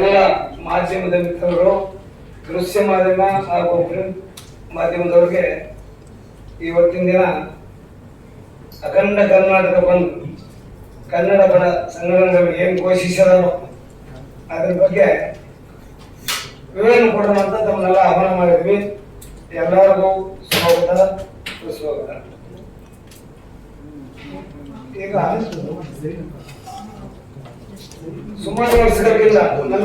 ಎಲ್ಲ ಮಾಧ್ಯಮದ ಮಿತ್ರರು, ದೃಶ್ಯ ಮಾಧ್ಯಮ ಹಾಗೂ ಪ್ರಿಂಟ್ ಮಾಧ್ಯಮದವ್ರಿಗೆ ಇವತ್ತಿನ ದಿನ ಅಖಂಡ ಕರ್ನಾಟಕ ಬಂದು ಕನ್ನಡ ಬಡ ಸಂಘಟನೆಗಳು ಏನು ಘೋಷಿಸಿದಾರೋ ಅದ್ರ ಬಗ್ಗೆ ವಿವರಣೆ ಕೊಡೋಣ ಅಂತ ತಮ್ಮನ್ನೆಲ್ಲ ಆಹ್ವಾನ ಮಾಡಿದ್ವಿ. ಎಲ್ಲರಿಗೂ ಸ್ವಾಗತ, ಸುಸ್ವಾಗತ. ಈಗ ಸುಮಾರು ವರ್ಷಗಳಿಲ್ಲ. ನಮ್ಮ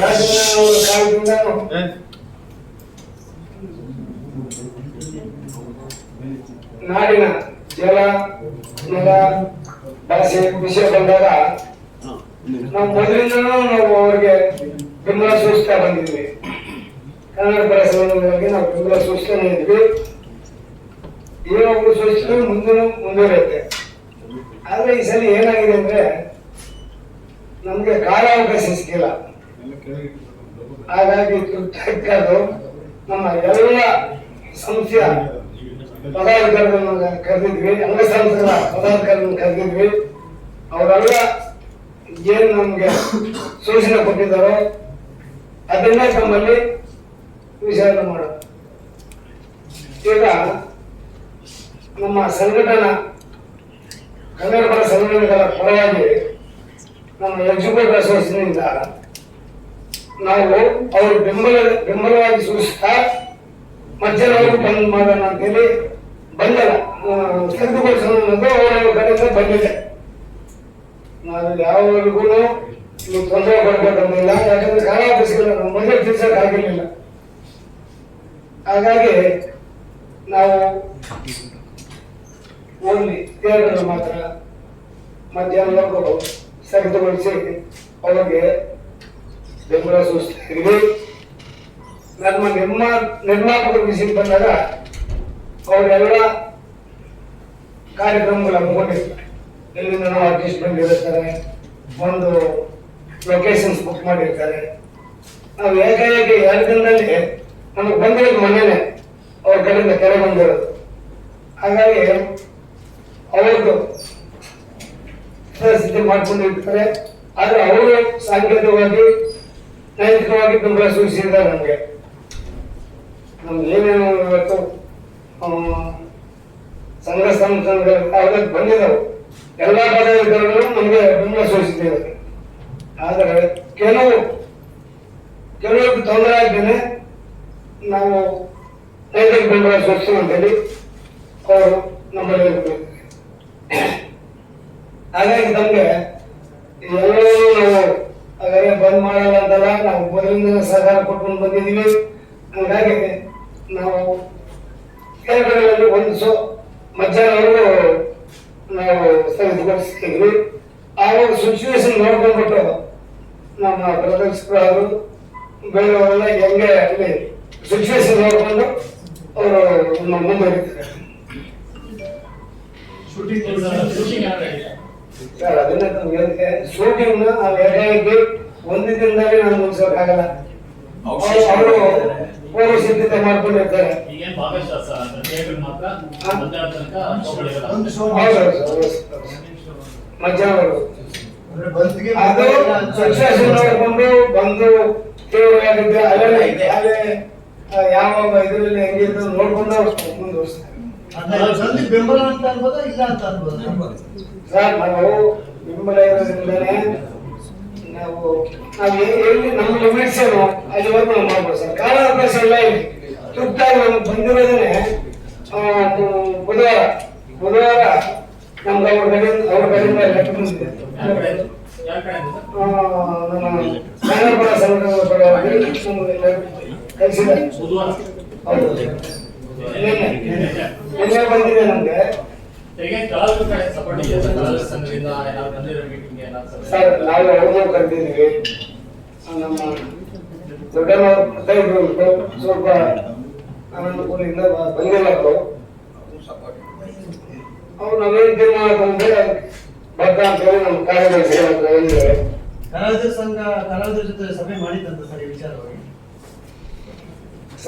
ರಾಜಕಾರಣ ಕಾಲದಿಂದ ನಾಡಿನ ಜಲ ನೆಲ ಭಾಷೆ ವಿಷಯ ಬಂದಾಗ ನಾವು ಮೊದಲಿಂದ ನಾವು ಅವ್ರಿಗೆ ಬೆಂಬಲ ಸೂಚಿಸ್ತಾ ಬಂದಿದ್ವಿ. ಕನ್ನಡ ಪರ ನಾವು ಬೆಂಬಲ ಸೂಚಿಸ್ತಾನೆ ಇದ್ವಿ. ಏನೋ ಒಬ್ರು ಸೂಚಿಸಿದ್ರು ಮುಂದೂ ಮುಂದುವರಿಯುತ್ತೆ. ಆದ್ರೆ ಈ ಸಲ ಏನಾಗಿದೆ ಅಂದ್ರೆ ನಮ್ಗೆ ಕಾಲಾವಕಾಶ ಸಿಕ್ಕಿಲ್ಲ. ಹಾಗಾಗಿ ತುರ್ತಾಗಿ ನಮ್ಮ ಎಲ್ಲ ಸಂಸ್ಥೆಯ ಪದಾಧಿಕಾರಿಗಳನ್ನ ಕರೆದಿದ್ವಿ ಅಂಗಸಂಸ್ಥೆಗಳ ಪದಾಧಿಕಾರಿಗಳನ್ನ ಕರೆದಿದ್ವಿ. ಅವರೆಲ್ಲ ಏನ್ ನಮಗೆ ಸೂಚನೆ ಕೊಟ್ಟಿದ್ದಾರೆ ಅದನ್ನೇ ತಮ್ಮಲ್ಲಿ ವಿಚಾರಣೆ ಮಾಡೋದು. ಈಗ ನಮ್ಮ ಸಂಘಟನಾ ಕನ್ನಡ ಸಂಘಟನೆಗಳ ಪರವಾಗಿ ನಮ್ಮ ಎಕ್ಸಿಕ್ಯೂಟಿವ್ ಅಸೋಸಿಯೇಷನ್ನಿಂದ ನಾವು ಅವರು ಬೆಂಬಲ, ಬೆಂಬಲವಾಗಿ ಸೂಚಿಸ್ತಾ ಮಧ್ಯಾಹ್ನವರೆಗೂ ಬಂದ್ ಮಾಡೋಣ ಅಂತೇಳಿ ಬಂದಲ್ಲ. ಸ್ಥಗಿತಗೊಳಿಸೋದು ಅವರ ಕಡೆಯಿಂದ ಬಂದಿದೆ. ನಾವು ಯಾವವರೆಗೂ ನೀವು ತೊಂದರೆ ಕೊಡ್ಬೇಕಂತಿಲ್ಲ ಯಾಕಂದ್ರೆ ಕಾಲಾವಕಾಶಗಳು ನಮ್ಮ ಮೊದಲೇ ತಿಳಿಸಕ್ ಆಗಿರ್ಲಿಲ್ಲ ಹಾಗಾಗಿ ನಾವು ಓನ್ಲಿ ಥಿಯೇಟರ್ ಮಾತ್ರ ಮಧ್ಯಾಹ್ನವರೆಗೂ ಸ್ಥಗಿತಗೊಳಿಸಿ ಅವರಿಗೆ ಬೆಂಬಲ ಸೂಚಿಸ್ತೀವಿ ನಮ್ಮ ನಿರ್ಮಾ ನಿರ್ಮಾಪಕರು ವಿಸಿಟ್ ಬಂದಾಗ ಅವರೆಲ್ಲ ಕಾರ್ಯಕ್ರಮಗಳ ಹಮ್ಮಿಕೊಂಡಿರ್ತಾರೆ ಎಲ್ಲಿಂದ ನಾವು ಆರ್ಟಿಸ್ಟ್ ಬಂದಿರ್ತಾರೆ ಒಂದು ಲೊಕೇಶನ್ಸ್ ಬುಕ್ ಮಾಡಿರ್ತಾರೆ. ನಾವು ಏಕಾಏಕಿ ಎರಡು ದಿನದಲ್ಲಿ ನಮಗೆ ಬಂದಿರೋದು ಮನೇನೆ ಅವ್ರ ಕಡೆಯಿಂದ ಕರೆ ಬಂದಿರೋದು. ಹಾಗಾಗಿ ಅವ್ರದ್ದು ಸ್ಥಿತಿ ಮಾಡ್ಕೊಂಡಿರ್ತಾರೆ. ಆದ್ರೆ ಅವರು ಸಾಂಕೇತಿಕವಾಗಿ, ನೈತಿಕವಾಗಿ ಬೆಂಬಲ ಸೂಚಿಸಿದ್ದಾರೆ ನಮಗೆ. ನಮ್ಗೆ ಏನೇನು ಇವತ್ತು ಸಂಘ ಸಂಸ್ಥೆಗಳು ಬಂದಿದ್ದವು ಎಲ್ಲ ಪದಾಧಿಕಾರಿಗಳು ನಮಗೆ ಬೆಂಬಲ ಸೂಚಿಸಿದ್ದೇವೆ ಆದರೆ ಕೆಲವು ಕೆಲವಕ್ಕೆ ತೊಂದರೆ ಆಗ್ತೇನೆ ನಾವು ನೈತಿಕ ಬೆಂಬಲ ಸೂಚಿಸುವಂತೇಳಿ ಅವರು ನಮ್ಮಲ್ಲಿ. ಹಾಗಾಗಿ ನಮ್ಗೆ ಹಾಗಾಗಿ ಬಂದ್ ಮಾಡಲ್ಲ ಅಂತಲ್ಲ, ನಾವು ಮೊದಲಿಂದ ಸಹಕಾರ ಕೊಟ್ಕೊಂಡು ಬಂದಿದ್ದೀವಿ. ಹಾಗಾಗಿ ನಾವು ಕೆಲವು ಕಡೆಗಳಲ್ಲಿ ಒಂದು ಸೊ ಮಧ್ಯಾಹ್ನವರೆಗೂ ನಾವು ಸ್ಥಗಿತಗೊಳಿಸ್ತಿದ್ವಿ ಆವಾಗ ಸಿಚುವೇಶನ್ ನೋಡ್ಕೊಂಡ್ಬಿಟ್ಟು ನಮ್ಮ ಪ್ರದರ್ಶಕರು ಬೇರೆಯವರೆಲ್ಲ ಹೆಂಗೆ ಅಲ್ಲಿ ಸಿಚುವೇಶನ್ ನೋಡಿಕೊಂಡು ಅವರು ನಮ್ಮ ಮುಂದುವರಿತಾರೆ ಸರ್ ಅದನ್ನ ಶೂಟಿಂಗ್ ನಾವು ಏಕಾಏಕಿ ಒಂದು ದಿನದಲ್ಲಿ ನಾನು ಮುಗಿಸೋಕ್ಕಾಗಲ್ಲ. ಅವರು ಪೂರ್ವ ಸಿದ್ಧತೆ ಮಾಡ್ಕೊಂಡಿರ್ತಾರೆ. ಮಧ್ಯಾಹ್ನವರೆಗೂ ಅದು ಸಕ್ಸಸ್ ನೋಡಿಕೊಂಡು ಬಂದು ತೀವ್ರವಾಗಿದ್ದೆ ಅಲ್ಲೇ ಯಾವ ಇದರಲ್ಲಿ ಹೆಂಗಿದ್ದು ನೋಡ್ಕೊಂಡು ಬೆಂಬಲ ಅಂತ ಅನ್ಬೋದಾ ಇಲ್ಲ ಅಂತ ಅನ್ಬೋದಾ? ಸರ್ ನಾವು ಬೆಂಬಲ ಇರೋದ್ರಿಂದನೇ ನಾವು ನಾವು ಎಲ್ಲಿ ನಮ್ಮ ಲಿಮಿಟ್ಸ್ ಏನು ಅಲ್ಲಿವರೆಗೂ ನಾವು ಮಾಡ್ಬೋದು ಸರ್. ಕಾಲಾವಕಾಶ ಇಲ್ಲ ಇಲ್ಲಿ ತುರ್ತಾಗಿ ನಮ್ಗೆ ಬಂದಿರೋದೇ ಆ, ಬುಧವಾರ ಬುಧವಾರ ನಮ್ಗೆ ಅವ್ರ ಕಡೆಯಿಂದ ಅವ್ರ ಕಡೆಯಿಂದ ಲೆಕ್ಕ ಬಂದಿದೆ ಕಳಿಸಿದ್ದಾರೆ. ಬುಧವಾರ. ಹೌದು. ಬಂದಿದೆ ನಮ್ಗೆ ಸರ್ ಬಂದಿರೋ ನಾವು ಅವ್ರಿಗೆ ಕರೆದಿದ್ವಿ ನಮ್ಮ ದೊಡ್ಡ ಬರ್ತಾ ಇದ್ರು. ಸ್ವಲ್ಪ ಅನನುಕೂಲದಿಂದ ಬಂದಿಲ್ಲ ಅವರು ಅವ್ರು ಅವನು ತೀರ್ಮಾನ ತಂದ್ರೆ ಬರ್ತಾ ಅಂತ ಹೇಳಿ ನಮ್ಮ ಕಾರ್ಯದರ್ಶಿ ಕಲಾವಿದರ ಸಂಘ ಕಲಾವಿದರ ಜೊತೆ ಸಭೆ ಮಾಡಿದ್ದಂತ ಸರ್ ವಿಚಾರವಾಗಿ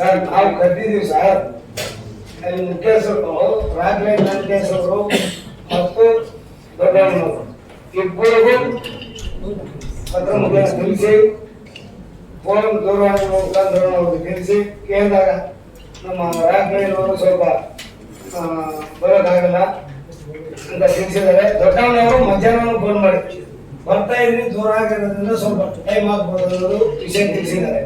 ಸರ್ ನಾವು ಕರೆದಿದ್ದೀವಿ ಸರ್ ಅಲ್ಲಿ ಮುಖ್ಯಸ್ಥರು ರಾಘವೇಂದ್ರ ವೆಂಕಟೇಶ್ವರು ಮತ್ತು ದೊಡ್ಡವರು ಇಬ್ಬರಿಗೂ ಪತ್ರ ಮುಖೇನ ತಿಳಿಸಿ ಫೋನ್ ದೂರವಾಣಿ ಮುಖಾಂತರ ನಾವು ತಿಳಿಸಿ ಕೇಳಿದಾಗ ನಮ್ಮ ರಾಜ್ಯವರು ಸ್ವಲ್ಪ ಬರೋಕ್ಕಾಗಲ್ಲ ಅಂತ ತಿಳಿಸಿದ್ದಾರೆ ದೊಡ್ಡವನವರು ಮಧ್ಯಾಹ್ನ ಫೋನ್ ಮಾಡಿ ಬರ್ತಾ ಇದ್ರಿ ದೂರ ಆಗಿರೋದ್ರಿಂದ ಸ್ವಲ್ಪ ಟೈಮ್ ಆಗ್ಬೋದು ಅನ್ನೋದು ವಿಷಯ ತಿಳಿಸಿದ್ದಾರೆ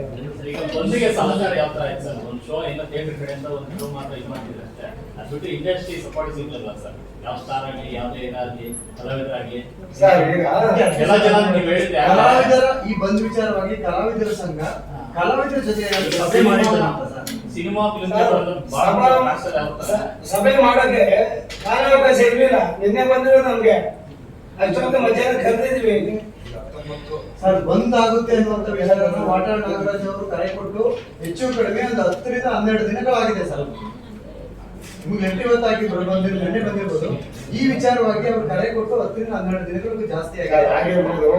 ಒಂದಿಗೆ ಸಹಕಾರ ಯಾವ ತರ ಆಯ್ತು ಸರ್? ಒಂದು ಶೋ ಇಂದ ಥಿಯೇಟರ್ ಕಡೆಯಿಂದ ಒಂದು ಶೋ ಮಾತ್ರ ಇದು ಮಾಡ್ತಿದ್ರೆ ಅಷ್ಟೇ? ಅದು ಬಿಟ್ಟು ಇಂಡಸ್ಟ್ರಿ ಸಪೋರ್ಟ್ ಸಿಗ್ಲಿಲ್ಲ ಸರ್? ಯಾವ ಸ್ಟಾರ್ ಆಗಲಿ ಯಾವುದೇ ಇದಾಗಲಿ ಕಲಾವಿದರಾಗಲಿ? ಎಲ್ಲ ಜನ ನೀವು ಹೇಳಿದ್ರೆ ಕಲಾವಿದರ ಈ ಬಂದ್ ವಿಚಾರವಾಗಿ ಕಲಾವಿದರ ಸಂಘ ಕಲಾವಿದರ ಜೊತೆ ಸಭೆ ಸರ್? ಸಿನಿಮಾ ಫಿಲ್ಮ್ ಸಭೆ ಮಾಡೋಕೆ ಕಾಲಾವಕಾಶ ಇರ್ಲಿಲ್ಲ. ನಿನ್ನೆ ಬಂದಿರೋ ನಮ್ಗೆ. ಅಷ್ಟೊಂದು ಮಧ್ಯಾಹ್ನ ಕರೆದಿದ್ವಿ. ಸರ್ ಬಂದ್ ಆಗುತ್ತೆ ಅನ್ನುವಂತ ವಿಚಾರನ ವಾಟಾಳ್ ನಾಗರಾಜ್ ಅವರು ಕರೆ ಕೊಟ್ಟು ಹೆಚ್ಚು ಕಡಿಮೆ ಒಂದು ಹತ್ತರಿಂದ ಹನ್ನೆರಡು ದಿನಗಳಾಗಿದೆ ಸರ್. ನಿಮ್ಗೆ ಎಂಟು ಇವತ್ತಾಗಿ ಬಂದಿರ್ ನೆನ್ನೆ ಬಂದಿರ್ಬೋದು. ಈ ವಿಚಾರವಾಗಿ ಅವರು ಕರೆ ಕೊಟ್ಟು ಹತ್ತರಿಂದ ಹನ್ನೆರಡು ದಿನಗಳಿಗೂ ಜಾಸ್ತಿ ಆಗಿದೆ. ಆಗಿರ್ಬೋದು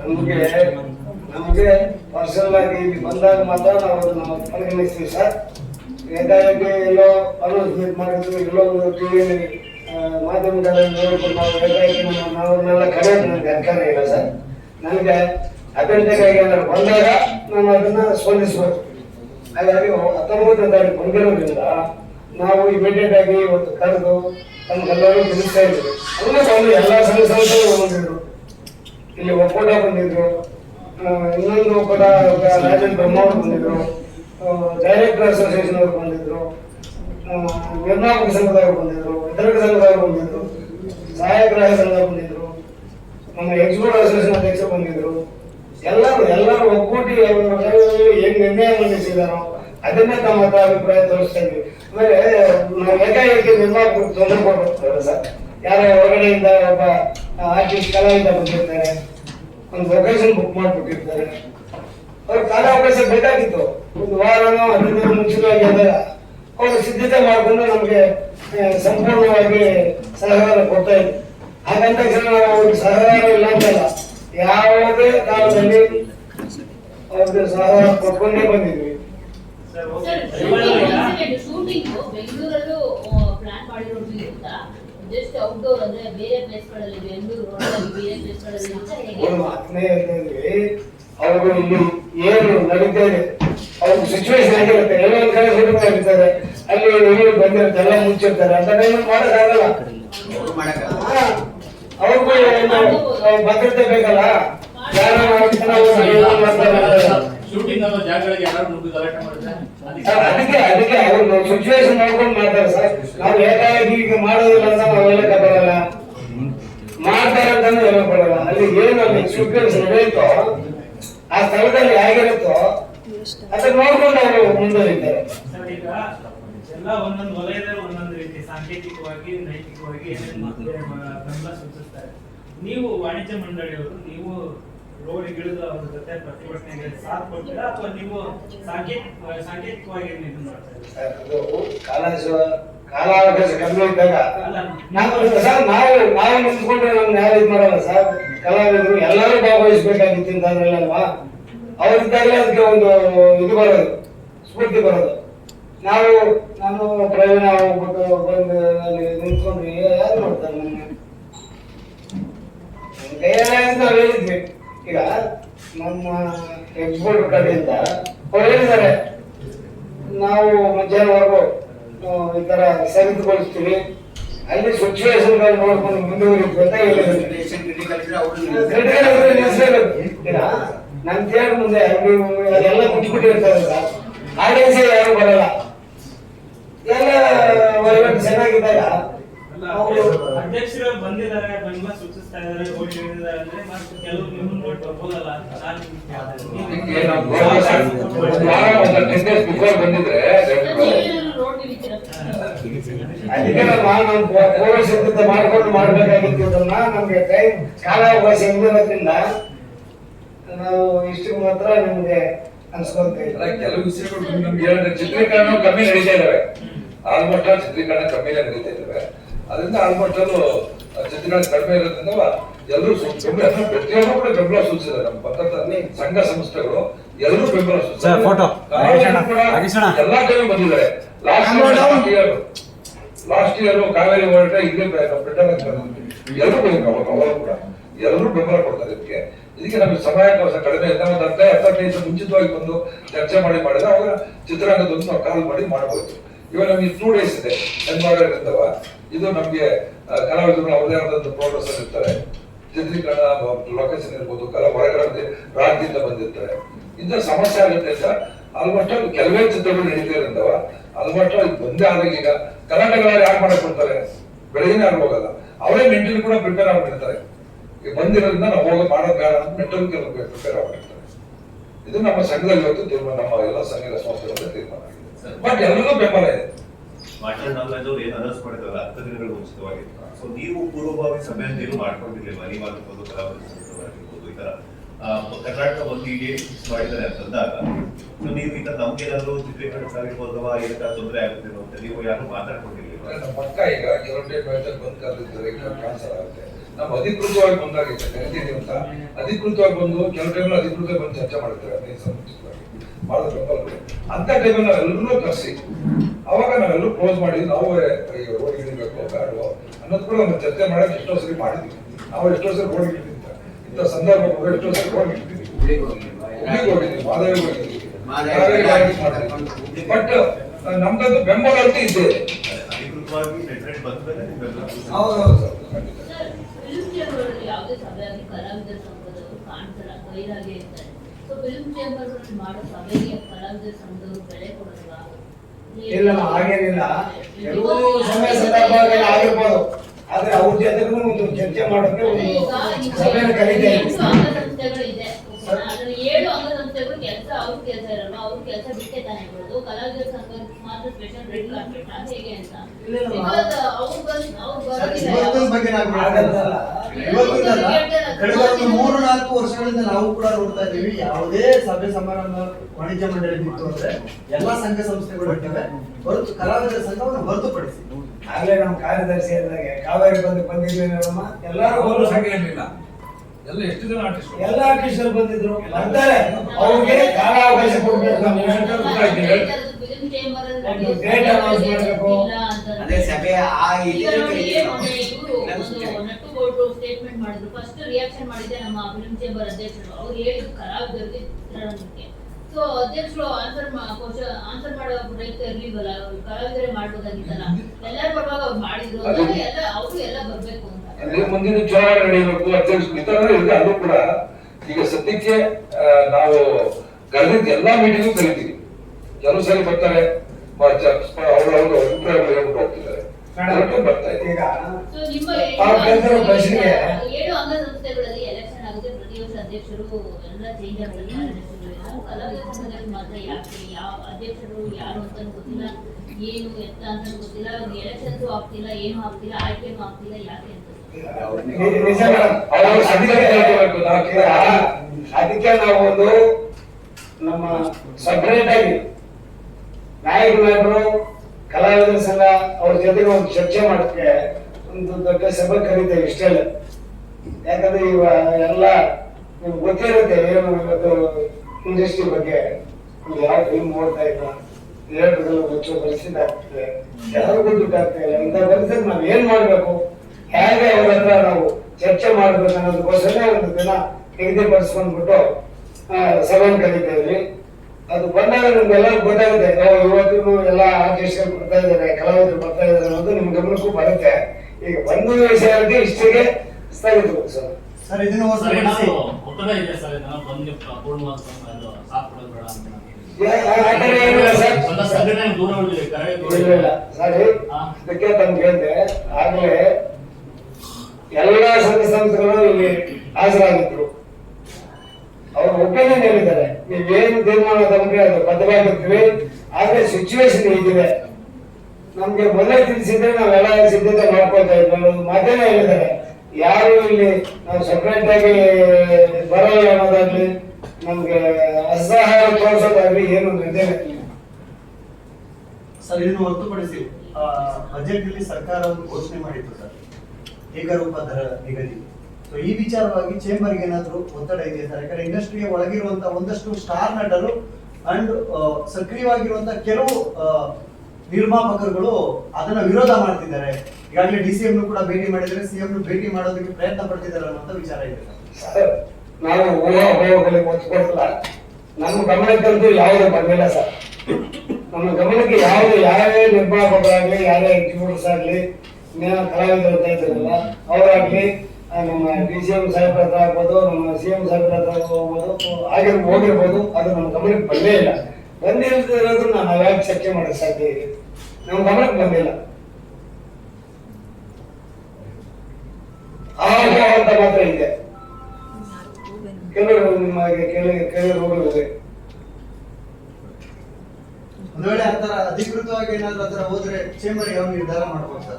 ನಮಗೆ ನಮಗೆ ಪರ್ಸನಲ್ ಆಗಿ ಇಲ್ಲಿ ಬಂದಾಗ ಮಾತ್ರ ನಾವು ನಮ್ಮ ಪರಿಗಣಿಸ್ತೀವಿ ಸರ್. ಏಕಾಏಕಿ ಎಲ್ಲೋ ಅನೌನ್ಸ್ಮೆಂಟ್ ಮಾಡಿದ್ರು ಎಲ್ಲೋ ಒಂದು ಟಿವಿಯಲ್ಲಿ ಮಾಧ್ಯಮಗಳಲ್ಲಿ ನೋಡಿಕೊಂಡು ನಾವು ಏಕಾಏಕಿ ನಾವು ನಾವನ್ನೆಲ್ಲ ಕರೆಯೋದು ನನಗೆ ಅರ್ಥನೇ ಇಲ್ಲ ಸರ್. ನನಗೆ ಅಖಂಡವಾಗಿ ಏನಾದ್ರು ಬಂದಾಗ ನಾನು ಅದನ್ನ ಸ್ಪಂದಿಸಬೇಕು ಹಾಗಾಗಿ ಹತ್ತೊಂಬತ್ತನೇ ಬಂದಿರೋದ್ರಿಂದ ನಾವು ಇಮಿಡಿಯೇಟ್ ಆಗಿ ಇವತ್ತು ಕರೆದು ನಮ್ಗೆಲ್ಲರೂ ತಿಳಿಸ್ತಾ ಇದ್ದೀವಿ. ಅಲ್ಲೇ ಬಂದು ಎಲ್ಲ ಸಂಘ ಸಂಸ್ಥೆಗಳು ಬಂದಿದ್ರು. ಇಲ್ಲಿ ಒಕ್ಕೂಟ ಬಂದಿದ್ರು. ಇನ್ನೊಂದು ಒಕ್ಕೂಟ ರಾಜನ್ ಬ್ರಹ್ಮ ಅವರು ಬಂದಿದ್ರು. ಡೈರೆಕ್ಟರ್ ಅಸೋಸಿಯೇಷನ್ ಅವರು ಬಂದಿದ್ರು. ನಿರ್ಮಾಪಕ ಸಂಘದವರು ಬಂದಿದ್ರು, ವಿತರಕ ಸಂಘದವರು ಬಂದಿದ್ರು, ಸಹಾಯಕ ಸಂಘದವರು ಬಂದಿದ್ರು. ನಮ್ಮ ಎಕ್ಸ್ಪೋರ್ಟ್ ಅಸೋಸಿಯೇಷನ್ ಅಧ್ಯಕ್ಷ ಬಂದಿದ್ರು. ಎಲ್ಲರೂ ಎಲ್ಲರೂ ಒಕ್ಕೂಟಿ ಏನ್ ನಿರ್ಣಯ ಮಂಡಿಸಿದಾರೋ ಅದನ್ನೇ ತಮ್ಮ ಹತ್ರ ಅಭಿಪ್ರಾಯ ತೋರಿಸ್ತಾ ಇದ್ವಿ. ಆಮೇಲೆ, ನಾವು ಏಕಾಏಕಿ ನಿರ್ಮಾಪಕರು ತೊಂದರೆ ಸರ್ ಯಾರೋ ಹೊರಗಡೆಯಿಂದ ಒಬ್ಬ ಆರ್ಟಿಸ್ಟ್ ಕಲಾವಿದ ಬಂದಿರ್ತಾರೆ. ಒಂದು ಲೊಕೇಶನ್ ಬುಕ್ ಮಾಡಿಬಿಟ್ಟಿರ್ತಾರೆ. ಅವ್ರ ಕಾಲಾವಕಾಶ ಬೇಕಾಗಿತ್ತು. ಒಂದು ವಾರನೋ, ಹದಿನೈದು ದಿನ ಮುಂಚಿತವಾಗಿ ಅದರ ಅವರು ಸಿದ್ಧತೆ ಮಾಡಿಕೊಂಡು ನಮಗೆ ಸಂಪೂರ್ಣವಾಗಿ ಸಹಕಾರ ಕೊಡ್ತಾ ಹಾಗಂತ ಸಹಕಾರ ಇಲ್ಲ ಅಂತಲ್ಲ ಯಾವುದೇ ಕಾಲದಲ್ಲಿ ಅವ್ರಿಗೆ ಸಹಕಾರ ಕೊಟ್ಕೊಂಡೇ ಬಂದಿದ್ವಿ. ಶೂಟಿಂಗ್ ಬೆಂಗಳೂರಲ್ಲೂ ಪ್ಲಾನ್ ಜಸ್ಟ್ ಔಟ್ಡೋರ್ ಅಂದ್ರೆ ಬೇರೆ ಬೆಂಗಳೂರು ಬೇರೆ ಅವರು ಇಲ್ಲಿ ಏನು ನಡೀತಾ ಇದೆ ಅವ್ರ ಸಿಚುವೇಶನ್ ಆಗಿರುತ್ತೆ ಎಲ್ಲ ಒಂದ್ ಕಡೆ ಶೂಟಿಂಗ್ ಆಗಿರ್ತಾರೆ ಅಲ್ಲಿ ಬಂದಿರ್ತಾರೆ ಎಲ್ಲ ಮುಚ್ಚಿರ್ತಾರೆ. ಅಂತ ಟೈಮ್ ಮಾಡೋಕ್ಕಾಗಲ್ಲ ಹಾ, ಅವ್ರಿಗೂ ಏನು, ಅವ್ರ ಭದ್ರತೆ ಬೇಕಲ್ಲ ಯಾರೋ ಮಾಡ್ತಾರೆ, ಏನೋ ಅಂತ. ಶೂಟಿಂಗ್ ಅನ್ನೋ ಜಾಗಗಳಿಗೆ ಯಾರು ನುಗ್ಗಿ ಗಲಾಟೆ ಮಾಡಿದ್ರೆ ಸರ್, ಅದಕ್ಕೆ ಅದಕ್ಕೆ ಅವ್ರು ಸಿಚುವೇಶನ್ ನೋಡ್ಕೊಂಡು ಮಾಡ್ತಾರೆ ಸರ್. ನಾವು ಏಕಾಏಕಿ ಈಗ ಮಾಡೋದಿಲ್ಲ ಅಂತ ನಾವು ಹೇಳಕ್ಕೆ ಬರಲ್ಲ. ಮಾಡ್ತಾರೆ ಅಂತಾನು ಹೇಳಕ್ ಬರಲ್ಲ. ಅಲ್ಲಿ ಏನು ಅಲ್ಲಿ ಸಿಚುವೇಶನ್ ನಡೆಯುತ್ತೋ ಆ ಸ್ಥಳದಲ್ಲಿ ಹೇಗಿರುತ್ತೋ ಅದನ್ನ ನೋಡ್ಕೊಂಡು ಅವರು ಮುಂದುವರಿತಾರೆ. ಎಲ್ಲ ಒಂದೊಂದು ವಲಯದಲ್ಲಿ ಒಂದೊಂದು ರೀತಿ ಸಾಂಕೇತಿಕವಾಗಿ ನೈತಿಕವಾಗಿ ಏನೇನು ಬೆಂಬಲ ಸೂಚಿಸ್ತಾರೆ. ನೀವು ವಾಣಿಜ್ಯ ಮಂಡಳಿಯವರು ನೀವು ರೋಡ್ ಗಿಳಿದು ಅವ್ರ ಜೊತೆ ಪ್ರತಿಭಟನೆಗೆ ಸಾಥ್ ಕೊಡ್ತೀರಾ ಅಥವಾ ನೀವು ಸಾಂಕೇತಿಕ ಸಾಂಕೇತಿಕವಾಗಿ ಇದನ್ನ ಮಾಡ್ತಾ ಸರ್, ಕಾಲಾವಕಾಶ ಕಮ್ಮಿ ಇದ್ದಾಗ ಸರ್ ನಾವು ನಾವು ನಿಂತ್ಕೊಂಡ್ರೆ ನಮ್ಗೆ ಯಾರು ಇದು ಮಾಡಲ್ಲ ಸರ್ ಕಲಾವಿದರು ಎಲ್ಲರೂ ಭಾಗವಹಿಸ್ಬೇಕಾಗಿತ್ತು ಅಂತಂದ್ರಲ್ಲಲ್ವಾ ಅವ್ರಿದ್ದಾಗಲೇ ಅದಕ್ಕೆ ಒಂದು ಇದು ಬರೋದು ಸ್ಫೂರ್ತಿ ಬರೋದು ನಾವು ನಾನು ಪ್ರವೀಣ ಹೋಗ್ಬಿಟ್ಟು ಬಂದು ಅಲ್ಲಿ ನಿಂತ್ಕೊಂಡ್ರಿ ಯಾರು ಮಾಡ್ತಾರೆ ನನ್ನ ನನ್ನ ನಾವು ಹೇಳಿದ್ವಿ ಈಗ ನಮ್ಮ ಎಕ್ಸ್ಪೋರ್ಟ್ ಕಡೆಯಿಂದ ಹೇಳಿದ್ದಾರೆ ನಾವು ಮಧ್ಯಾಹ್ನವರೆಗೂ ಈ ತರ ಸ್ಥಗಿತಗೊಳಿಸ್ತೀವಿ ಅಲ್ಲಿ ಸಿಚುವೇಶನ್ ನೋಡ್ಕೊಂಡು ಮುಂದುವರಿತೀವಿ ಅಂತ ಹೇಳಿದ್ರು ಕ್ರಿಟಿಕಲ್ ಅಂದ್ರೆ ನಿಲ್ಸ್ಲೇಬೇಕು. ಈಗ ನನ್ ಥಿಯೇಟರ್ ಮುಂದೆ ಅದೆಲ್ಲ ಮುಚ್ಚಿಬಿಟ್ಟಿರ್ತಾರಲ್ಲ ಆಡಿಯನ್ಸ್ ಯಾರು ಬರಲ್ಲ ಎಲ್ಲ ವಹಿವಾಟು ಚೆನ್ನಾಗಿದ್ದಾಗ ಅಧ್ಯಕ್ಷರು ಬಂದಿದ್ದಾರೆ ಬೆಂಬಲ ಸೂಚಿಸ್ತಾ ಇದ್ದಾರೆ ರೋಡ್ ಇಳಿದಿದ್ದಾರೆ ಅಂದ್ರೆ ಮತ್ತೆ ಕೆಲವರು ನಿಮ್ಮನ್ನ ನೋಡಿ ಬರ್ಬೋದಲ್ಲ ಅಂತ ನಾನು ನಿಮ್ಗೆ ಅದಕ್ಕೆ ನಾವು ಕೇಳ್ದೆ. ಬಿಫೋರ್ ಬಂದಿದ್ರೆ ಅದಕ್ಕೆ ನಾವು ಸಿದ್ಧತೆ ಮಾಡ್ಕೊಂಡು ಮಾಡ್ಬೇಕಾಗಿತ್ತು ಅದನ್ನ ನಮ್ಗೆ ಟೈಮ್ ಕಾಲಾವಕಾಶ ನಾವು ಇಷ್ಟು ಮಾತ್ರ ನಿಮ್ಗೆ ಅನ್ಸ್ಕೊಂತೀವಿ ಕೆಲವು ವಿಷಯಗಳು ನಮ್ಗೆ ಹೇಳಿದ್ರೆ ಚಿತ್ರೀಕರಣ ಕಮ್ಮಿ ನಡೀತಾ ಇದಾವೆ. ಆಲ್ಮೋಸ್ಟ್ ಆಲ್ ಚಿತ್ರೀಕರಣ ಕಮ್ಮಿ ನಡೀತಾ ಇದಾವೆ. ಅದರಿಂದ ಆಲ್ಮೋಸ್ಟ್ ಆಲ್ ಚಿತ್ರೀಕರಣ ಕಡಿಮೆ ಇರೋದ್ರಿಂದ ಎಲ್ಲರೂ ಪ್ರತಿಯೊಬ್ಬರು ಕೂಡ ಬೆಂಬಲ ಸೂಚಿಸಿದ್ದಾರೆ ನಮ್ಮ ಪಕ್ಕದ ಸಂಘ ಸಂಸ್ಥೆಗಳು. ಎಲ್ಲರೂ ಬೆಂಬಲ ಸೂಚಿಸಿದ್ದಾರೆ. ಎಲ್ಲಾ ಕಡೆ ಬಂದಿದ್ದಾರೆ. Last year last year Kaveri ಹೋರಾಟ ಇಲ್ಲೇ ಬೆಟ್ಟದಾಗ ಎಲ್ಲರೂ ಅವಾಗ ಕೂಡ. ಎಲ್ಲರೂ ಬೆಂಬಲ ಕೊಡ್ತಾರೆ ಇದಕ್ಕೆ. ಇದಕ್ಕೆ ನಮಗೆ ಸಮಯಾವಕಾಶ ಕಡಿಮೆ ಇದೆ. ಒಂದು ಹದಿನೈದು ಹತ್ತೈದು ಮುಂಚಿತವಾಗಿ ಬಂದು ಚರ್ಚೆ ಮಾಡಿ ಮಾಡಿದ್ರೆ ಅವಾಗ ಚಿತ್ರರಂಗದೊಂದು ನಾವು ಕಾಲ್ ಮಾಡಿ ಮಾಡಬಹುದು ಇವಾಗ ನಮಗೆ ಟೂ ಡೇಸ್ ಇದೆ. ಶನಿವಾರದಿಂದವ ಇದು ನಮಗೆ ಕಲಾವಿದರು ಅವರದೇ ಆದಂತ ಪ್ರೋಗ್ರೆಸ್ ಇರ್ತಾರೆ. ಚಿತ್ರೀಕರಣ ಲೊಕೇಶನ್ ಇರ್ಬೋದು, ಕಲಾ ಹೊರಗಡೆ ರಾಜ್ಯದಿಂದ ಬಂದಿರ್ತಾರೆ. ಇಂಥ ಸಮಸ್ಯೆ ಆಗುತ್ತೆ ಅಂತ ಆಲ್ಮೋಸ್ಟ್ ಮಟ್ಟ ಕೆಲವೇ ಚಿತ್ರಗಳು ನಡೀತಾ ಇರಂತವ ಆಲ್ಮೋಸ್ಟ್ ಇದು ಬಂದೇ ಆದಾಗ ಈಗ ಕರ್ನಾಟಕದಲ್ಲಿ ಯಾರು ಮಾಡಕ್ ಕೊಡ್ತಾರೆ ಬೆಳಗಿನ ಯಾರು ಹೋಗಲ್ಲ? ಅವರೇ ಮೆಂಟಲಿ ಕೂಡ ಪ್ರಿಪೇರ್ ಆಗ್ಬಿಟ್ಟಿರ್ತಾರೆ. ಈಗ ಬಂದಿರೋದ್ರಿಂದ ನಾವು ಹೋಗಿ ಮಾಡೋದು ಬೇಡ ಅಂತ ಮೆಂಟಲ್ ಕೆಲವು ಪ್ರಿಪೇರ್ ಆಗ್ಬಿಟ್ಟಿರ್ತಾರೆ. ಇದು ನಮ್ಮ ಸಂಘದಲ್ಲಿ ಇವತ್ತು ತೀರ್ಮಾನ, ನಮ್ಮ ಎಲ್ಲ ಸಂಘದ ಸಂಸ್ಥೆಗಳ ತೀರ್ಮಾನ. ಬಟ್ ಎಲ್ಲರಿಗೂ ಬೆಂಬಲ ಇದೆ ವಾಟರ್ ಅವ್ರು ಏನು ಅನೌನ್ಸ್ ಮಾಡಿದ್ರಲ್ಲ ಹತ್ತು ದಿನಗಳು ಮುಂಚಿತವಾಗಿ ಸೊ ನೀವು ಪೂರ್ವಭಾವಿ ಸಭೆಯಲ್ಲಿ ಏನು ಮಾಡ್ಕೊಂಡಿರ್ಲಿಲ್ಲ ನೀವಾಗಿರ್ಬೋದು ಕಲಾವಿದರಾಗಿರ್ಬೋದು ಈ ತರ ಕರ್ನಾಟಕ ಒಂದು ಹೀಗೆ ಮಾಡಿದ್ದಾರೆ ಅಂತಂದಾಗ ಸೊ ನೀವು ಈಗ ತರ ಚಿತ್ರೀಕರಣ ಚಿತ್ರೀಕರಣಕ್ಕಾಗಿರ್ಬೋದು ಅಥವಾ ಏನಕ್ಕ ತೊಂದರೆ ಆಗುತ್ತೆ ಅಂತ ನೀವು ಯಾರು ಮಾತಾಡ್ಕೊಂಡಿರ್ಲಿಲ್ಲ? ಪಕ್ಕ ಈಗ ಕೆಲವು ಟೈಮ್ ಬಂದು ಕರೆದಿದ್ದಾರೆ ಕ್ಯಾನ್ಸಲ್ ಆಗುತ್ತೆ. ನಾವು ಅಧಿಕೃತವಾಗಿ ಬಂದಾಗಿತ್ತು ಕರಿತೀವಿ ಅಂತ? ಅಧಿಕೃತವಾಗಿ ಬಂದು ಕೆಲವು ಟೈಮ್ ಅಧಿಕೃತವಾಗಿ ಬಂದು ಚರ್ಚೆ ಮಾಡ್ತಾರೆ ಹದಿನೈದು ಸಾವಿರ ಬಹಳ ಅಂತ ಟೈಮಲ್ಲಿ ನಾವೆಲ್ಲರೂ ಕರೆಸಿ ಅವಾಗ ನಾವೆಲ್ಲರೂ ಕ್ಲೋಸ್ ಮಾಡಿ ನಾವು ರೋಡ್ ಇಳಿಬೇಕು ಬ್ಯಾಡು ಅನ್ನೋದು ಕೂಡ ನಮ್ಮ ಚರ್ಚೆ ಮಾಡಕ್ಕೆ ಎಷ್ಟೋ ಸರಿ ಮಾಡಿದ್ವಿ ನಾವು ಎಷ್ಟೋ ಸರಿ ರೋಡ್ ಇಳಿದಿದ್ದ ಇಂಥ ಸಂದರ್ಭ ಕೂಡ ಎಷ್ಟೋ ಸರಿ ರೋಡ್ ಹೋಗಿದ್ವಿ ಮಾದೇವಿ ಹೋಗಿದ್ವಿ ಬಟ್ ನಮ್ದೊಂದು ಬೆಂಬಲ ಅಂತ ಇದೆ. ಹೌದೌದು ಖಂಡಿತ ಸರ್ ಫಿಲ್ಮ್ ಚೇಂಬರ್ ಯಾವುದೇ ಸಭೆಯಾಗಿ ಕಲಾವಿದರ ಸಂಘದವರು ಕಾಣ್ಸಲ್ಲ ಗೈರಾಗೆ ಇರ್ತಾರೆ ಸೊ ಫಿಲ್ಮ್ ಚೇಂಬರ್ ಮಾಡೋ ಸಭೆಗೆ ಕಲಾವಿದರ ಸಂಘದವರು ಬೆಲೆ ಕೊಡಲ್ವಾ ಇಲ್ಲ ಹಾಗೇನಿಲ್ಲ. ಎಲ್ಲೂ ಸಮಯ ಸಂದರ್ಭದಲ್ಲಿ ಆಗಿರ್ಬೋದು. ಆದ್ರೆ ಅವ್ರ ಜೊತೆಗೂ ಒಂದು ಚರ್ಚೆ ಮಾಡೋಕೆ ಒಂದು ಸಭೆಯನ್ನು ಕರೀತಾ ಅಂಗಸಂಸ್ಥೆಗಳಿದೆ. ಏಳು ಅಂಗಸಂಸ್ಥೆಗಳು ಕೆಲಸ ಅವ್ರ ಕೆಲಸ ಇರಲ್ಲ ಅವ್ರ ಕೆಲಸ ಬಿಟ್ಟೆ ತಾನೇ ಇರೋದು. ಕಲಾವಿದರ ಸಂಘಕ್ಕೆ ಮಾತ್ರ ಸ್ಪೆಷಲ್ ರೆಡ್ ಕಾರ್ಪೆಟ್ ಹೇಗೆ ಅಂತ? ಅವ್ರು ಬಂದ್ ಅವ್ರು ಸರ್, ಬರೋದಿಲ್ಲ. ಬಗ್ಗೆ ನಾವು ಆಗಲ್ಲ. ಇವತ್ತಿನಲ್ಲ ಕಳೆದ ಒಂದು ಮೂರು ನಾಲ್ಕು ವರ್ಷಗಳಿಂದ ನಾವು ಕೂಡ ನೋಡ್ತಾ ಇದ್ದೀವಿ. ಯಾವುದೇ ಸಭೆ ಸಮಾರಂಭ ವಾಣಿಜ್ಯ ಮಂಡಳಿ ಇತ್ತು ಅಂದ್ರೆ ಎಲ್ಲಾ ಸಂಘ ಸಂಸ್ಥೆಗಳು ಇರ್ತವೆ ಹೊರತು ಕಲಾವಿದರ ಸಂಘವನ್ನು ಹೊರತುಪಡಿಸಿ. ಆಗ್ಲೇ ನಮ್ಮ ಕಾರ್ಯದರ್ಶಿ ಅಂದಾಗ ಕಾವೇರಿ ಬಂದು ಬಂದಿದ್ವಿ ನಮ್ಮ ಎಲ್ಲರೂ ಅವರು ಸಂಖ್ಯೆ ಇರಲಿಲ್ಲ ಎಲ್ಲ ಎಷ್ಟು ಜನ ಆರ್ಟಿಸ್ಟ್ ಎಲ್ಲ ಆರ್ಟಿಸ್ಟರು ಬಂದಿದ್ರು. ಅಂತಾರೆ ಅವ್ರಿಗೆ ಕಾಲಾವಕಾಶ ಕೊಡ್ಬೇಕು. Date announce ಮಾಡ್ಬೇಕು. ಅದೇ ಸಭೆ ಆ. ಅಂದ್ರೆ. ನಟ್ಟು ಬೋರ್ಡು ಸ್ಟೇಟ್ಮೆಂಟ್ ಮಾಡಿದ್ರು. ಫಸ್ಟ್ ರಿಯಾಕ್ಷನ್ ಮಾಡಿದ್ದೆ ನಮ್ಮ ಫಿಲ್ಮ್ ಚೇಂಬರ್ ಅಧ್ಯಕ್ಷರು. ಅವ್ರು ಹೇಳಿದ್ರು ಕಲಾವಿದರಿಗೆ ಚಿತ್ರರಂಗಕ್ಕೆ ಸೊ ಅಧ್ಯಕ್ಷರು ಆನ್ಸರ್ ಆನ್ಸರ್ ಮಾಡೋ ರೈತ ಇರ್ಲಿಲ್ವಲ್ಲ? ಅವ್ರು ಕಲಾವಿದರೇ ಮಾಡ್ಬೋದಾಗಿತ್ತಲ್ಲ? ಎಲ್ಲರ ಪರವಾಗಿ ಅವ್ರು ಮಾಡಿದ್ರು ಎಲ್ಲ ಅವರು ಎಲ್ಲ ಬರ್ಬೇಕು ಅಂತ. ಅಲ್ಲಿ ಮುಂದಿನ ಚುನಾವಣೆ ನಡೆಯಬೇಕು ಅಧ್ಯಕ್ಷ ತರ ಇದೆ ಅಲ್ಲೂ ಕೂಡ ಈಗ ಸದ್ಯಕ್ಕೆ ನಾವು ಕರೆದಿದ್ದ ಎಲ್ಲಾ ಮೀಟಿಂಗ್ ಕರಿತೀವಿ. ಕೆಲವು ಸರಿ ಬರ್ತಾರೆ. ಹೇಳ್ಬಿಟ್ಟು ಹೋಗ್ತಿದ್ದಾರೆ. ಅದಕ್ಕೆ ಬರ್ತಾ ಇದೆ. ಏಳು ಅಂಗಸಂಸ್ಥೆಗಳಲ್ಲಿ ಎಲೆಕ್ಷನ್ ಆಗುತ್ತೆ. ಪ್ರತಿ ವರ್ಷ ಅಧ್ಯಕ್ಷರು ಎಲ್ಲ ಚೇಂಜ್ ಆಗ್ತಾರೆ ಮಾತ್ರ ಯಾಕೆ ಯಾವ ಅಧ್ಯಕ್ಷರು ಯಾರು ಅಂತ ಗೊತ್ತಿಲ್ಲ. ಏನು ಎತ್ತ ಅಂತ ಗೊತ್ತಿಲ್ಲ. ಎಲೆಕ್ಷನ್ಸ್ ಆಗ್ತಿಲ್ಲ ಏನು ಆಗ್ತಿಲ್ಲ ಆಯ್ಕೆನೂ ಆಗ್ತಿಲ್ಲ ಯಾಕೆ ಅಂತ. ನಾವು ಅದಕ್ಕೆ ನಾವು ಒಂದು ನಮ್ಮ ಸಪರೇಟ್ ಆಗಿ ನಾಯಕ ನಾಯಕರು ಕಲಾವಿದರ ಸಂಘ ಅವ್ರ ಜೊತೆಗೆ ಒಂದು ಚರ್ಚೆ ಮಾಡಕ್ಕೆ ಒಂದು ದೊಡ್ಡ ಸಭೆ ಕರೀತೇವೆ ಇಷ್ಟೆಲ್ಲ ಯಾಕಂದ್ರೆ ಇವ ಎಲ್ಲ ನಿಮ್ಗೆ ಗೊತ್ತಿರುತ್ತೆ ಏನು ಇವತ್ತು ಇಂಡಸ್ಟ್ರಿ ಬಗ್ಗೆ. ಯಾವ ಫಿಲ್ಮ್ ನೋಡ್ತಾ ಇಲ್ಲ. ಥಿಯೇಟರ್ಗಳು ಹೆಚ್ಚು ಪರಿಸ್ಥಿತಿ ಆಗ್ತಿದೆ. ಯಾರಿಗೂ ದುಡ್ಡು ಆಗ್ತಾ ಇಲ್ಲ. ಇಂಥ ಪರಿಸ್ಥಿತಿ ನಾವು ಏನ್ ಮಾಡ್ಬೇಕು? ಹೇಗೆ ಅವ್ರ ಹತ್ರ ನಾವು ಚರ್ಚೆ ಮಾಡ್ಬೇಕು ಅನ್ನೋದಕ್ಕೋಸ್ಕರ ಒಂದು ದಿನ ನಿಗದಿಪಡಿಸ್ಕೊಂಡ್ಬಿಟ್ಟು ಸಭೆ ಕರೀತಾ ಇದ್ವಿ. ಅದು ಬಂದಾಗ ನಿಮ್ಗೆಲ್ಲ ಗೊತ್ತಾಗುತ್ತೆ. ನಾವು ಇವತ್ತು ಎಲ್ಲ ಆರ್ಟಿಸ್ಟ್ಗಳು ಬರ್ತಾ ಇದ್ದಾರೆ ಕಲಾವಿದರು ಬರ್ತಾ ಇದ್ದಾರೆ ಅನ್ನೋದು ನಿಮ್ ಗಮನಕ್ಕೂ ಬರುತ್ತೆ. ಈಗ ಒಂದು ವಿಷಯಕ್ಕೆ ಇಷ್ಟಿಗೆ ಸ್ಥಗಿತ ಸರ್ ಸರ್ ಇದನ್ನು ಒತ್ತಡ ಇದೆ ಸರ್ ಇದನ್ನ ಬಂದು ಸಾಥ್ ಕೊಡೋದು ಬೇಡ ಅಂತ ತಮ್ಗೆ ಹೇಳಿದೆ. ಆಗ್ಲೇ ಎಲ್ಲಾ ಸಂಘ ಸಂಸ್ಥೆಗಳು ಇಲ್ಲಿ ಹಾಜರಾಗಿದ್ರು. ಅವ್ರ ಒಪಿನಿಯನ್ ಹೇಳಿದ್ದಾರೆ ನೀವೇನು ತೀರ್ಮಾನ ತಗೊಂಡ್ರೆ ಅದು ಬದ್ಧವಾಗಿರ್ತೀವಿ ಆದ್ರೆ ಸಿಚುವೇಶನ್ ಹೀಗಿದೆ. ನಮ್ಗೆ ಮೊದಲೇ ತಿಳಿಸಿದ್ರೆ ನಾವೆಲ್ಲ ಸಿದ್ಧತೆ ಮಾಡ್ಕೊಳ್ತಾ ಮಾಧ್ಯಮ ಮಾತೇನೆ ಹೇಳಿದ್ದಾರೆ. ಯಾರು ಇಲ್ಲಿ ನಾವು ಸಪ್ರೇಟ್ ಆಗಿ ಬರಲ್ಲ ಅನ್ನೋದಾಗ್ಲಿ ನಮ್ಗೆ ಅಸಹಾಯ ತೋರಿಸೋದಾಗ್ಲಿ ಏನು ಇಲ್ಲ. ಸರ್, ಇದನ್ನು ಹೊರತುಪಡಿಸಿ ಬಜೆಟ್ ಅಲ್ಲಿ ಸರ್ಕಾರ ಒಂದು ಘೋಷಣೆ ಮಾಡಿತ್ತು ಸರ್. ಏಕರೂಪ ದರ ನಿಗದಿ. ಈ ವಿಚಾರವಾಗಿ ಚೇಂಬರ್ಗೆ ಏನಾದರೂ ಒತ್ತಡ ಇದೆ ಸರ್? ಯಾಕಂದ್ರೆ ಇಂಡಸ್ಟ್ರಿಗೆ ಒಳಗಿರುವಂತ ಒಂದಷ್ಟು ಸ್ಟಾರ್ ನಟರು ಅಂಡ್ ಸಕ್ರಿಯವಾಗಿರುವಂತಹ ಕೆಲವು ನಿರ್ಮಾಪಕರುಗಳು ಅದನ್ನ ವಿರೋಧ ಮಾಡ್ತಿದ್ದಾರೆ. ಈಗಾಗಲೇ ಡಿ ಸಿ ಕೂಡ ಭೇಟಿ ಮಾಡಿದ್ರೆ ಸಿಎಂ ಭೇಟಿ ಮಾಡೋದಕ್ಕೆ ಪ್ರಯತ್ನ ಪಡ್ತಿದ್ದಾರೆ ಅನ್ನುವಂತ ವಿಚಾರ ಇದೆ ಸರ್. ನಾನು ನಾವು ಊಹಾಪೋಹಗಳಿಗೆ ಒತ್ತು ನಮ್ಮ ಗಮನಕ್ಕಂತೂ ಯಾವುದು ಬಂದಿಲ್ಲ ಸರ್. ನಮ್ಮ ಗಮನಕ್ಕೆ ಯಾವುದು ಯಾರೇ ನಿರ್ಮಾಪಕರಾಗ್ಲಿ, ಯಾರೇ ಎಕ್ಸಿಕ್ಯೂಟಿವ್ಸ್ ಆಗ್ಲಿ ಕಲಾವಿದರು ಅಂತ ಇದ್ದಾರಲ್ಲ ಅವರಾಗ್ಲಿ ನಮ್ಮ ಡಿ ಸಿ ಎಂ ಸಾಹೇಬ್ರ ಹತ್ರ ಆಗ್ಬೋದು, ನಮ್ಮ ಸಿ ಎಂ ಸಾಹೇಬ್ರ ಹತ್ರ ಹೋಗ್ಬೋದು ಹಾಗೆ ಹೋಗಿರ್ಬೋದು, ಅದು ನಮ್ಮ ಗಮನಕ್ಕೆ ಬಂದೇ ಇಲ್ಲ. ಬಂದಿರೋದನ್ನ ನಾವು ಯಾಕೆ ಚರ್ಚೆ ಮಾಡಕ್ ಸಾಧ್ಯ ಇದೆ? ನಮ್ಮ ಗಮನಕ್ಕೆ ಬಂದಿಲ್ಲ ಅಂತ ಮಾತ್ರ ಇದೆ. ಕೆಲವರು ನಿಮಗೆ ಕೇಳಿ ಕೆಲವರು ಹೋಗಲಿದೆ ಒಂದ್ ವೇಳೆ ಅಂತರ ಅಧಿಕೃತವಾಗಿ ಏನಾದ್ರು ಅದರ ಹೋದ್ರೆ ಚೇಂಬರ್ ಯಾವ ನಿರ್ಧಾರ ಮಾಡ್ಬೋದು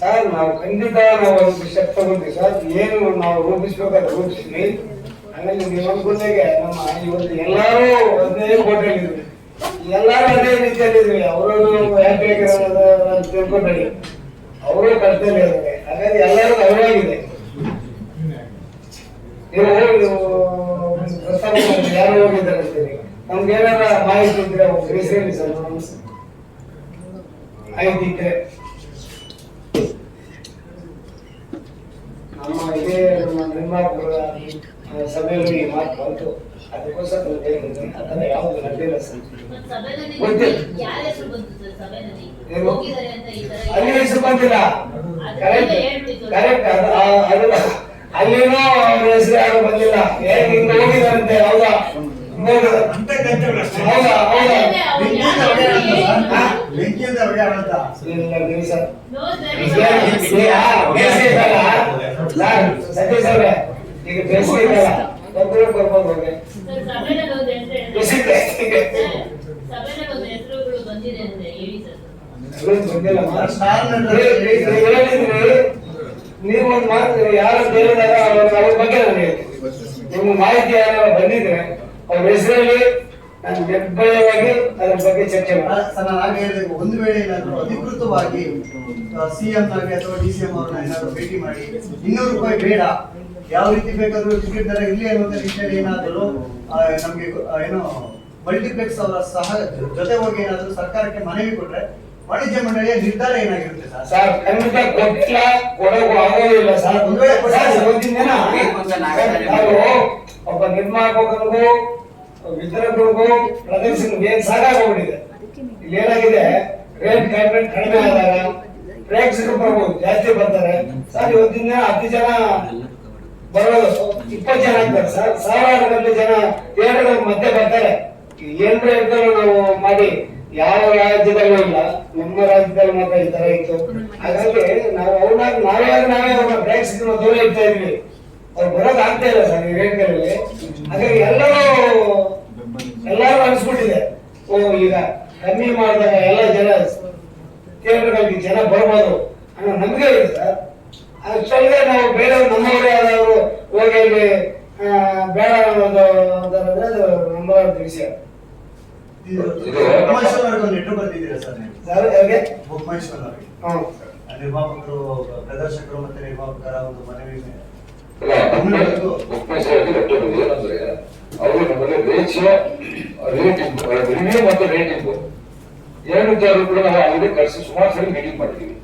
ಸರ್, ನಾವು ಖಂಡಿತ ನಾವು ಒಂದು ಸ್ಟೆಪ್ ತಗೊಂಡ್ವಿ ಸರ್. ಏನು ನಾವು ರೂಪಿಸ್ಬೇಕಾದ್ರೆ ರೂಪಿಸಿದ್ವಿ ಆಮೇಲೆ ನೀವು ಅನ್ಕೊಂಡಾಗೆ ನಮ್ಮ ಇವತ್ತು ಎಲ್ಲರೂ ಒಂದೇ ಕೋಟೆಯಲ್ಲಿದ್ವಿ ಎಲ್ಲರೂ ಅದೇ ರೀತಿಯಲ್ಲಿ ಇದ್ವಿ ಅವರು ಅಂತ ತಿಳ್ಕೊಬೇಡಿ ಅವರು ಕಷ್ಟದಲ್ಲಿ ಇದ್ದಾರೆ. ಹಾಗಾಗಿ ಎಲ್ಲರೂ ಅವರಾಗಿದೆ ನೀವು ಯಾರು ಹೋಗಿದ್ದಾರೆ ನಮ್ಗೆ ಏನಾರ ಮಾಹಿತಿ ಇದ್ರೆ ಒಂದು ಸರ್, ಮಾಹಿತಿ ಇದ್ರೆ. ನಮ್ಮ ಇದೇ ನಮ್ಮ ನಿರ್ಮಾಪಕರ ಸಭೆಯಲ್ಲಿ ಮಾತು ಬಂತು ಅದಕ್ಕೋಸ್ಕರ ನಾನು ಹೇಳಿದ್ದೀನಿ ಆ ಥರ ಯಾವುದು ನಡೆದಿಲ್ಲ ಸರ್ ಅಲ್ಲಿ ಹೆಸರು ಬಂದಿಲ್ಲ. ಕರೆಕ್ಟ್ ಅಲ್ಲೇನೋ ಅವ್ರ ಹೆಸರು ಯಾರು ಬಂದಿಲ್ಲ? ಹಿಂಗ್ ಹೋಗಿದಾರಂತೆ ಹೌದಾ ಹೌದಾ ಹೌದಾ ಬೆಂಕಿಯಿಂದ ಏನು? ಸರ್? ಈಗ ನೀವು- ಒಂದು ಮಾತು ಯಾರು ಬೇರೆ ಅವ್ರ ಬಗ್ಗೆ ನಿಮ್ಮ ಮಾಹಿತಿ ಯಾರು ಬಂದಿದ್ರೆ ಅವ್ರ ಹೆಸರಲ್ಲಿ ನಾನು ನಿರ್ಭಯವಾಗಿ ಅದ್ರ ಬಗ್ಗೆ ಚರ್ಚೆ ಸರ್ ನಾನು ಹಾಗೆ ಹೇಳಿದೆ. ಒಂದು ವೇಳೆ ಏನಾದ್ರು ಅಧಿಕೃತವಾಗಿ ಸಿಎಂ ಆಗಿ ಅಥವಾ ಡಿ ಸಿ ಎಂ ಅವ್ರನ್ನ ಏನಾದ್ರು ಭೇಟಿ ಮಾಡಿ ಇನ್ನೂರು ರೂಪಾಯಿ ಬೇಡ. ಯಾವ ರೀತಿ ಬೇಕಾದ್ರೂ ಟಿಕೆಟ್ ದರ ಇಲ್ಲಿ ಅನ್ನುವಂತ ನಿಟ್ಟಿನಲ್ಲಿ ಏನಾದರೂ ನಮ್ಗೆ ಏನು ಮಲ್ಟಿಪ್ಲೆಕ್ಸ್ ಅವರ ಸಹ ಜೊತೆ ಹೋಗಿ ಏನಾದ್ರು ಸರ್ಕಾರಕ್ಕೆ ಮನವಿ ಕೊಟ್ರೆ ವಾಣಿಜ್ಯ ಮಂಡಳಿಯ ನಿರ್ಧಾರ ಏನಾಗಿರುತ್ತೆ ಸರ್? ಸರ್ ಆಗೋದಿಲ್ಲ ಒಬ್ಬ ನಿರ್ಮಾಪಕರಿಗೂ ವಿತರಕರಿಗೂ ಪ್ರದರ್ಶನಕ್ಕೆ ಸಾಕಾಗೋಗ್ಬಿಟ್ಟಿದೆ ಇಲ್ಲಿ ಏನಾಗಿದೆ? ರೇಟ್ ಕಡಿಮೆ ಕಡಿಮೆ ಆದಾಗ ಪ್ರೇಕ್ಷಕರು ಬರ್ಬೋದು, ಜಾಸ್ತಿ ಬರ್ತಾರೆ. ಸರ್ ಇವತ್ತಿನ ಹತ್ತು ಜನ ಬರೋದು ಇಪ್ಪತ್ತು ಜನ ಆಗ್ತಾರೆ. ಸರ್, ಸಾವಿರಾರು ಗಂಟೆ ಜನ ಥಿಯೇಟರ್ ಮತ್ತೆ ಬರ್ತಾರೆ. ಏನ್ ಪ್ರಯತ್ನ ನಾವು ಮಾಡಿ, ಯಾವ ರಾಜ್ಯದಲ್ಲೂ ಇಲ್ಲ. ನಮ್ಮ ರಾಜ್ಯದಲ್ಲಿ ಮಾತ್ರ ಈ ತರ ಇತ್ತು. ಹಾಗಾಗಿ ನಾವು ಅವ್ರನ್ನ ನಾವೇ ನಾವೇ ಅವ್ರನ್ನ ಪ್ರೇಕ್ಷಕರನ್ನ ದೂರ ಇಡ್ತಾ ಇದ್ವಿ. ಅವ್ರು ಬರೋದ್ ಇಲ್ಲ ಸರ್ ಈ ರೇಟ್ಗಳಲ್ಲಿ ಹಾಗಾಗಿ ಎಲ್ಲರೂ ಎಲ್ಲರೂ ಅನ್ಸ್ಬಿಟ್ಟಿದೆ. ಓ ಈಗ ಕಮ್ಮಿ ಮಾಡಿದಾಗ ಎಲ್ಲ ಜನ ಥಿಯೇಟರ್ಗಳಿಗೆ ಜನ ಬರಬಹುದು ಅನ್ನೋ ನಂಬಿಕೆ ಇದೆ ಸರ್. ಅಷ್ಟಲ್ಲದೆ ನಾವು ಬೇರೆ ನಮ್ಮವರೇ ಆದವರು ಹೋಗಿ ಅಲ್ಲಿ ಆ, ಬೇಡ ಅನ್ನೋದು ಅದು ವಿಷಯ. ನಿರ್ಮಾಪಕರು ಪ್ರದರ್ಶಕರು ಮತ್ತೆ ನಿರ್ಮಾಪಕರ ಒಂದು ಮನವಿ ಅವರು ನಮ್ಮಲ್ಲಿ ರೇಷಿಯೋ ರೇಟಿಂಗ್ ರಿವ್ಯೂ ಮತ್ತು ರೇಟಿಂಗ್ ಎರಡು ವಿಚಾರ ಕೂಡ ನಾವು ಆಲ್ರೆಡಿ ಕರೆಸಿ ಸುಮಾರು ಸರಿ ಮೀಟಿಂಗ್ ಮಾಡ್ತೀವಿ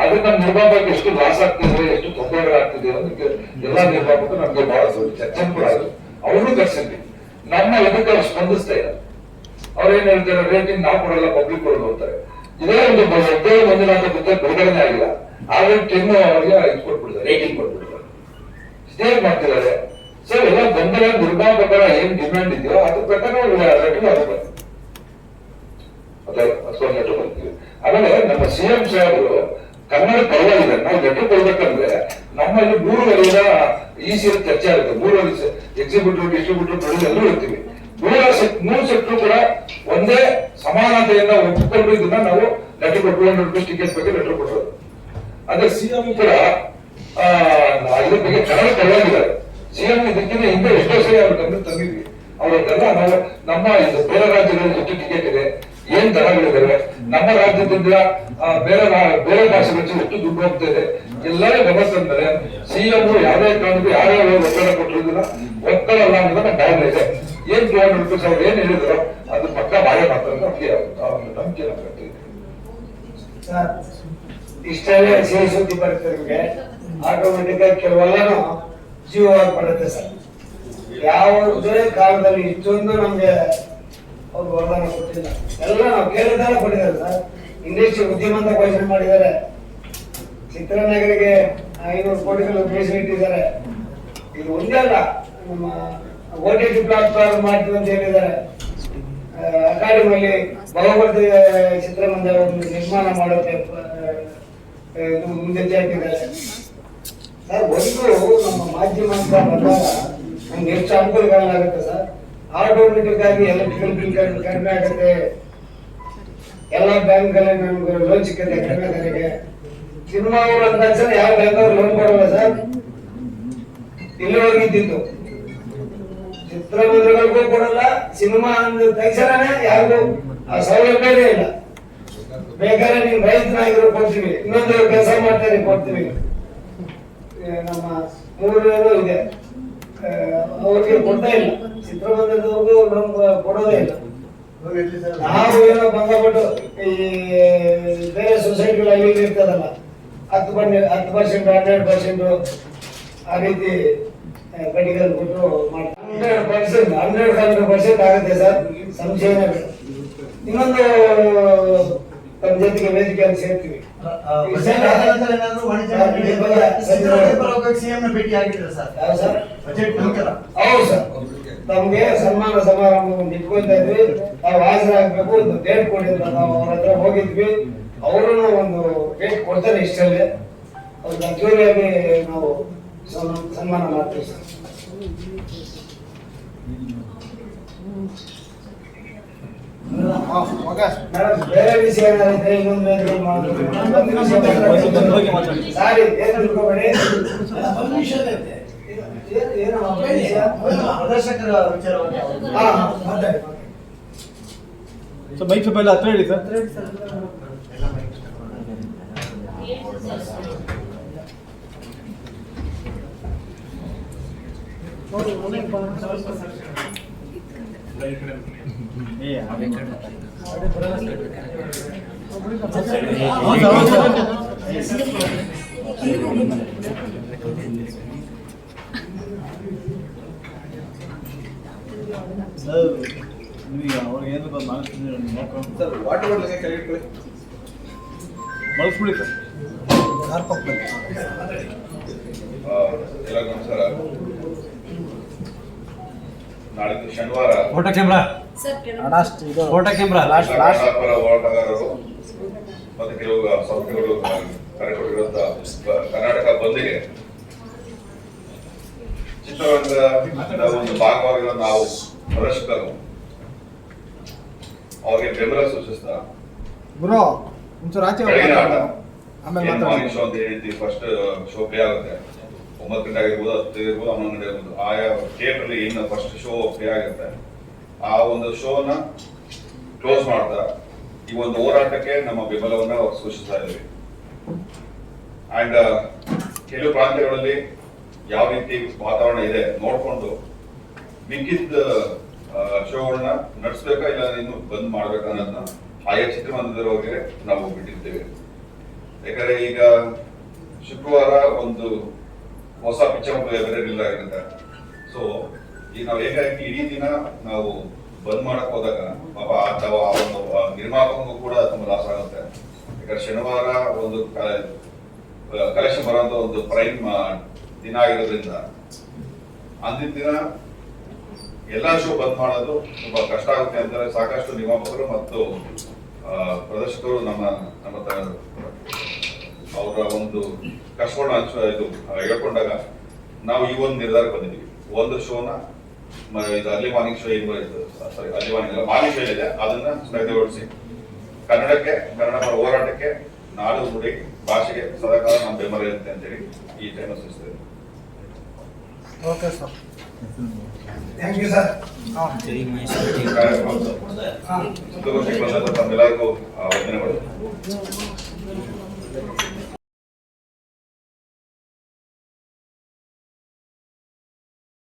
ಆದ್ರೆ ನಮ್ಮ ನಿರ್ಮಾಪಕ ಎಷ್ಟು ಲಾಸ್ ಆಗ್ತಿದೆ, ಎಷ್ಟು ತೊಂದರೆಗಳಾಗ್ತಿದೆ ಅನ್ನೋದಕ್ಕೆ ಎಲ್ಲ ನಿರ್ಮಾಪಕರು ನಮಗೆ ಬಹಳ ಚರ್ಚೆ ಕೂಡ ಆಗಿದೆ ಅವ್ರನ್ನೂ ಕರ್ಸಿದ್ವಿ. ನಮ್ಮ ಇದಕ್ಕೆ ಅವ್ರು ಸ್ಪಂದಿಸ್ತಾ ಇಲ್ಲ. ಅವ್ರೇನ್ ಹೇಳ್ತಾರೆ ರೇಟಿಂಗ್ ನಾವು ಕೊಡಲ್ಲ ಪಬ್ಲಿಕ್ ಕೊಡೋದು ಅಂತಾರೆ. ಇದೇ ಒಂದು ಉದ್ಯೋಗ ಅಂತ ಬಗ್ಗೆ ಬಿಡುಗಡೆ ಆಗಿಲ್ಲ. ಆದ್ರೆ ಟೆನ್ ಅವರಿಗೆ ಇದು ಕೊಟ್ಬಿಡ್ತಾರೆ ರೇಟಿಂಗ್ ಕೊಟ್ಬಿಡ್ತಾರೆ. ಸ್ಟೇ ಮಾಡ್ತಿದ್ದಾರೆ. ಸರ್ ಎಲ್ಲ ಗೊಂದಲ ಪ್ರಕಾರ ಏನ್ ಡಿಮ್ಯಾಂಡ್ ಇದೆಯೋ ಅದ್ರ ಪ್ರಕಾರ ಲೆಟರ್ ಬರ್ತೀವಿ. ಆಮೇಲೆ ನಮ್ಮ ಸಿಎಂ ಸಾಹೇಬರು ಕನ್ನಡ ಪರವಾಗಿಲ್ಲ ನಾವು ಲೆಟರ್ ಕೊಡ್ಬೇಕಂದ್ರೆ ನಮ್ಮಲ್ಲಿ ಮೂರು ವಲಯದ ಈಸಿ ಚರ್ಚೆ ಆಗುತ್ತೆ. ಮೂರು ವಲಯ ಎಕ್ಸಿಕ್ಯೂಟಿವ್ ಡಿಸ್ಟ್ರಿಬ್ಯೂಟಿವ್ ಪ್ರೊಡ್ಯೂಸ್ ಎಲ್ಲರೂ ಇರ್ತೀವಿ. ಮೂರು ಮೂರು ಸೆಕ್ಟರ್ ಕೂಡ ಒಂದೇ ಸಮಾನತೆಯಿಂದ ಒಪ್ಪಿಕೊಂಡು ಇದನ್ನ ನಾವು ಲೆಟರ್ ಕೊಟ್ಟು ಟಿಕೆಟ್ ಬಗ್ಗೆ ಲೆಟರ್ ಕೊಟ್ಟರು. ಸಿ ಸಿಎಂ ಕೂಡ ಇದ್ರ ಬಗ್ಗೆ ಕನ್ನಡ ಪರವಾಗಿದ್ದಾರೆ ಸಿಎಂ ಇದಕ್ಕಿಂತ ಹಿಂದೆ ಎಷ್ಟೋ ಸರಿ ಅವ್ರ ಗಮನ ತಂದಿದ್ವಿ. ಅವರನ್ನೆಲ್ಲ ನಾವು ನಮ್ಮ ಇದು ಬೇರೆ ರಾಜ್ಯಗಳಲ್ಲಿ ಎಷ್ಟು ಟಿಕೆಟ್ ಇದೆ, ಏನ್ ದರಗಳಿದ್ದಾವೆ ನಮ್ಮ ರಾಜ್ಯದಿಂದ ಬೇರೆ ಬೇರೆ ಭಾಷೆಗಳಿಗೆ ಎಷ್ಟು ದುಡ್ಡು ಹೋಗ್ತಾ ಇದೆ, ಎಲ್ಲರೂ ಗಮನಿಸಿದ ಮೇಲೆ ಸಿಎಂ ಯಾವುದೇ ಕಾರಣಕ್ಕೂ ಯಾರ್ಯಾರು ಒತ್ತಡ ಕೊಟ್ಟಿರೋದಿಲ್ಲ ಒತ್ತಡ ಅಲ್ಲ ಅನ್ನೋದನ್ನ ಕಾರಣ ಇದೆ. ಏನ್ ಹಂಡ್ರೆಡ್ ರುಪೀಸ್ ಅವ್ರು ಏನ್ ಹೇಳಿದ್ರು, ಅದು ಪಕ್ಕ ಬಾಳೆ ಮಾಡ್ತಾರೆ ನಮ್ಗೆ ನಂಬಿಕೆ ನಮ್ಗೆ ಇಷ್ಟೆಲ್ಲ ಸಿಹಿ ಸುದ್ದಿ ಬರ್ತಾರೆ ಆಟೋಮೆಟಿಕ್ ಆಗಿ ಕೆಲವೆಲ್ಲನೂ ಜೀವವಾಗಿ ಬರುತ್ತೆ ಸರ್. ಯಾವ ಯಾವುದೇ ಕಾಲದಲ್ಲಿ ಇಷ್ಟೊಂದು ನಮ್ಗೆ ಅವ್ರು ವರದಾನ ಕೊಟ್ಟಿಲ್ಲ. ಎಲ್ಲ ನಾವು ಕೇಳಿದಾರ ಕೊಟ್ಟಿದ್ದಾರೆ ಸರ್. ಇಂಡಸ್ಟ್ರಿ ಅಂತ ಘೋಷಣೆ ಮಾಡಿದ್ದಾರೆ. ಚಿತ್ರನಗರಿಗೆ ಐನೂರು ಕೋಟಿಗಳು ಇಟ್ಟಿದ್ದಾರೆ. ಇದು ಒಂದೇ ಅಲ್ಲ, ನಮ್ಮ ಓ ಟಿ ಟಿ ಪ್ಲಾಟ್ಫಾರ್ಮ್ ಮಾಡ್ತೀವಿ ಅಂತ ಹೇಳಿದ್ದಾರೆ. ಅಕಾಡೆಮಿಯಲ್ಲಿ ಬಹುಮತಿ ಚಿತ್ರಮಂದಿರ ನಿರ್ಮಾಣ ಮಾಡೋಕೆ ಇದು ಮುಂದೆ ಹಾಕಿದ್ದಾರೆ ಒಂದು ನಮ್ಮ ಮಾಧ್ಯಮ ಅಂತ ಬಂದಾಗ ನಮ್ಗೆ ಎಷ್ಟು ಅನುಕೂಲಗಳಾಗುತ್ತೆ ಸರ್? ಆಟೋಮೆಟಿಕ್ಕಾಗಿ ಎಲೆಕ್ಟ್ರಿಕಲ್ ಬಿಲ್ ಕಡಿಮೆ ಆಗುತ್ತೆ. ಎಲ್ಲ ಬ್ಯಾಂಕ್ಗಳಲ್ಲಿ ನಮ್ಗೆ ಲೋನ್ ಸಿಕ್ಕತ್ತೆ ಕಡಿಮೆ ದರಕ್ಕೆ ಸಿನಿಮಾ ಅವರು ಅಂದ ತಕ್ಷಣ ಯಾವ ಬ್ಯಾಂಕ್ ಅವ್ರು ಲೋನ್ ಕೊಡಲ್ಲ ಸರ್? ಇಲ್ಲಿವರೆಗೆ ಇದ್ದಿದ್ದು ಚಿತ್ರಮಂದಿರಗಳಿಗೂ ಕೊಡಲ್ಲ, ಸಿನಿಮಾ ಅಂದ ತಕ್ಷಣನೇ ಯಾರಿಗೂ ಆ ಸೌಲಭ್ಯವೇ ಇಲ್ಲ. ಬೇಕಾದ್ರೆ ನೀವು ರೈತನಾಗಿರೋ ಕೊಡ್ತೀವಿ, ಇನ್ನೊಂದು ಕೆಲಸ ಮಾಡ್ತಾರೆ ಕೊಡ್ತೀವಿ. ನಮ್ಮ ಮೂರನೇದು ಇದೆ. ಅವರಿಗೆ ಕೊಡ್ತಾ ಇಲ್ಲ. ಚಿತ್ರಮಂದಿರದವ್ರಿಗೂ ನಮ್ಗೆ ಕೊಡೋದೇ ಇಲ್ಲ. ನಾವು ಏನೋ ಬಂದ್ಬಿಟ್ಟು ಈ ಬೇರೆ ಸೊಸೈಟಿಗಳಲ್ಲಿ ಅಲ್ಲಿ ಇರ್ತದಲ್ಲ, ಹತ್ತು ಬಂದ್ ಹತ್ತು ಪರ್ಸೆಂಟ್, ಹನ್ನೆರಡು ಪರ್ಸೆಂಟ್ ಆ ರೀತಿ ಬಡ್ಡಿಗಳು ಕೊಟ್ಟು hundred percent hundred hundred percent ಆಗುತ್ತೆ ಸರ್. ಸಂಶಯನೇ ಬೇಡ. ಇನ್ನೊಂದು ತಮ್ಮ ಜೊತೆಗೆ ವೇದಿಕೆಯಲ್ಲಿ ಸೇರ್ತೀವಿ. ನಮ್ಗೆ ಸನ್ಮಾನ ಸಮಾರಂಭ ಒಂದು ಇಟ್ಕೊಳ್ತಾ ಇದ್ವಿ. ನಾವು ಹಾಜರಾಗಬೇಕು ಒಂದು ಡೇಟ್ ಕೊಡಿ ಅಂತ ನಾವು ಅವ್ರ ಹತ್ರ ಹೋಗಿದ್ವಿ. ಅವರನ್ನ ಒಂದು ಡೇಟ್ ಕೊಡ್ತಾರೆ ಇಷ್ಟಲ್ಲೇ ಅವ್ರಿಗೆ ಅದ್ದೂರಿಯಾಗಿ ನಾವು ಸನ್ಮಾನ ಸನ್ಮಾನ ಮಾಡ್ತೀವಿ ಸರ್. ಬೇರೆ ವಿಷಯ ಏನಾದ್ರು ಇನ್ನೊಂದು ಸಾರಿ ಏನು ತಿಳ್ಕೊಬೇಡಿ? ಪ್ರದರ್ಶಕರ ವಿಚಾರವಾಗಿ ಅವರು- ಹಾ, ಮಾತಾಡಿ ಸೊ ಮೈಕ್ ಸ್ವಲ್ಪ ಎಲ್ಲ ಹತ್ರ ಹೇಳಿ ಸರ್ ನೀವು ಅವ್ರಿಗೆ ಏನು ಮಾಡಿಸ್ತೀನಿ ನೋಡ್ಕೊಂಡು ಸರ್ ವಾಟರ್ ಬಾಟ್ಲಿಗೆ ಕೈ ಇಟ್ಕೊಳ್ಳಿ. ಮಲಗಿಸ್ಬಿಡಿ ಸರ್ ನಾಳಿದ್ದು ಶನಿವಾರ. ಫೋಟೋ ಕ್ಯಾಮ್ರಾ ಲಾಸ್ಟ್ ಇದು. Photo camera last last Kannada ಪರ ಹೋರಾಟಗಾರರು ಮತ್ತೆ ಕೆಲವು ಸಂಸ್ಥೆಗಳು ಕರೆ ಕರ್ನಾಟಕ ಬಂದಿಗೆ ಚಿತ್ರರಂಗದ ಒಂದು ಭಾಗವಾಗಿರೋ ನಾವು ಪ್ರದರ್ಶಕರು ಅವ್ರಿಗೆ ಬೆಂಬಲ ಸೂಚಿಸ್ತಾ. ಬ್ರೋ ಒಂಚೂರು ಆಚೆ. ಆಮೇಲೆ ಮಾತಾಡೋಣ. ಫಸ್ಟ್ ಶೋ ಪ್ಲೇ ಆಗುತ್ತೆ? ಒಂಬತ್ತು ಗಂಟೆ ಆಗಿರ್ಬೋದು ಹತ್ತು ಇರ್ಬೋದು, ಹನ್ನೊಂದು ಗಂಟೆ ಇರ್ಬೋದು. ಆಯಾ ಥಿಯೇಟರ್ ಏನು ಫಸ್ಟ್ ಶೋ ಪ್ಲೇ ಆಗುತ್ತೆ. ಆ ಒಂದು ಶೋನ ಕ್ಲೋಸ್ ಮಾಡ್ತಾ ಈ ಒಂದು ಹೋರಾಟಕ್ಕೆ ನಮ್ಮ ಬೆಂಬಲವನ್ನ ಸೂಚಿಸ್ತಾ ಇದ್ದೀವಿ ಅಂಡ್ ಕೆಲವು ಪ್ರಾಂತ್ಯಗಳಲ್ಲಿ ಯಾವ ರೀತಿ ವಾತಾವರಣ ಇದೆ ನೋಡ್ಕೊಂಡು ಮಿಕ್ಕಿದ ಶೋಗಳನ್ನ ನಡೆಸ್ಬೇಕಾ ಇಲ್ಲ ಇನ್ನು ಬಂದ್ ಮಾಡ್ಬೇಕಾ ಅನ್ನೋದನ್ನ ಆಯಾ ಚಿತ್ರಮಂದಿರದವರಿಗೆ ನಾವು ಬಿಟ್ಟಿರ್ತೇವೆ. ಯಾಕಂದ್ರೆ ಈಗ ಶುಕ್ರವಾರ ಒಂದು ಹೊಸ ಪಿಕ್ಚರ್ ಬೇರೆ ರಿಲೀಸ್ ಆಗಿರುತ್ತೆ. ಸೊ ಈಗ ನಾವು ಹೇಗಾಗಿ ಇಡೀ ದಿನ ನಾವು ಬಂದ್ ಮಾಡಕ್ ಹೋದಾಗ, ಪಾಪ ಅಥವಾ ಆ ಒಂದು ನಿರ್ಮಾಪಕ ಕೂಡ ತುಂಬಾ ಲಾಸ್ ಆಗುತ್ತೆ. ಯಾಕಂದ್ರೆ ಶನಿವಾರ ಒಂದು ಕಲೆಕ್ಷನ್ ಬರುವಂತ ಒಂದು ಪ್ರೈಮ್ ದಿನ ಆಗಿರೋದ್ರಿಂದ, ಅಂದಿನ ದಿನ ಎಲ್ಲಾ ಶೋ ಬಂದ್ ಮಾಡೋದು ತುಂಬಾ ಕಷ್ಟ ಆಗುತ್ತೆ ಅಂತಾರೆ ಸಾಕಷ್ಟು ನಿರ್ಮಾಪಕರು ಮತ್ತು ಪ್ರದರ್ಶಕರು ನಮ್ಮ ನಮ್ಮ ತ- ಅವರ ಒಂದು ಹಂಚ ಇದು ಹೇಳ್ಕೊಂಡಾಗ ನಾವು ಈ ಒಂದು ನಿರ್ಧಾರಕ್ಕೆ ಬಂದಿದ್ದೀವಿ ಒಂದು ಶೋನ ಮ- ಇದು ಅರ್ಲಿ ಮಾರ್ನಿಂಗ್ ಶೋ ಏನು ಸಾರಿ ಅಲ್ಲಿ ಮಾರ್ನಿಂಗ್ ಅಲ್ಲ ಮಾರ್ನಿಂಗ್ ಶೋ ಇದೆ ಅದನ್ನ ಸ್ಥಗಿತಗೊಳಿಸಿ ಕನ್ನಡಕ್ಕೆ ಕನ್ನಡ ಪರ ಹೋರಾಟಕ್ಕೆ ನಾಡು ನುಡಿ ಭಾಷೆಗೆ ಸದಾಕಾಲ ನಮ್ಮ ಬೆಂಬಲ ಇರುತ್ತೆ ಅಂತೇಳಿ ಈ time ಸೂಚಿಸ್ತೇವೆ okay sir thank you sir ಕಾರ್ಯಕ್ರಮ ತಮ್ಮೆಲ್ಲರಿಗೂ ಆ, ವಂದನೆಗಳು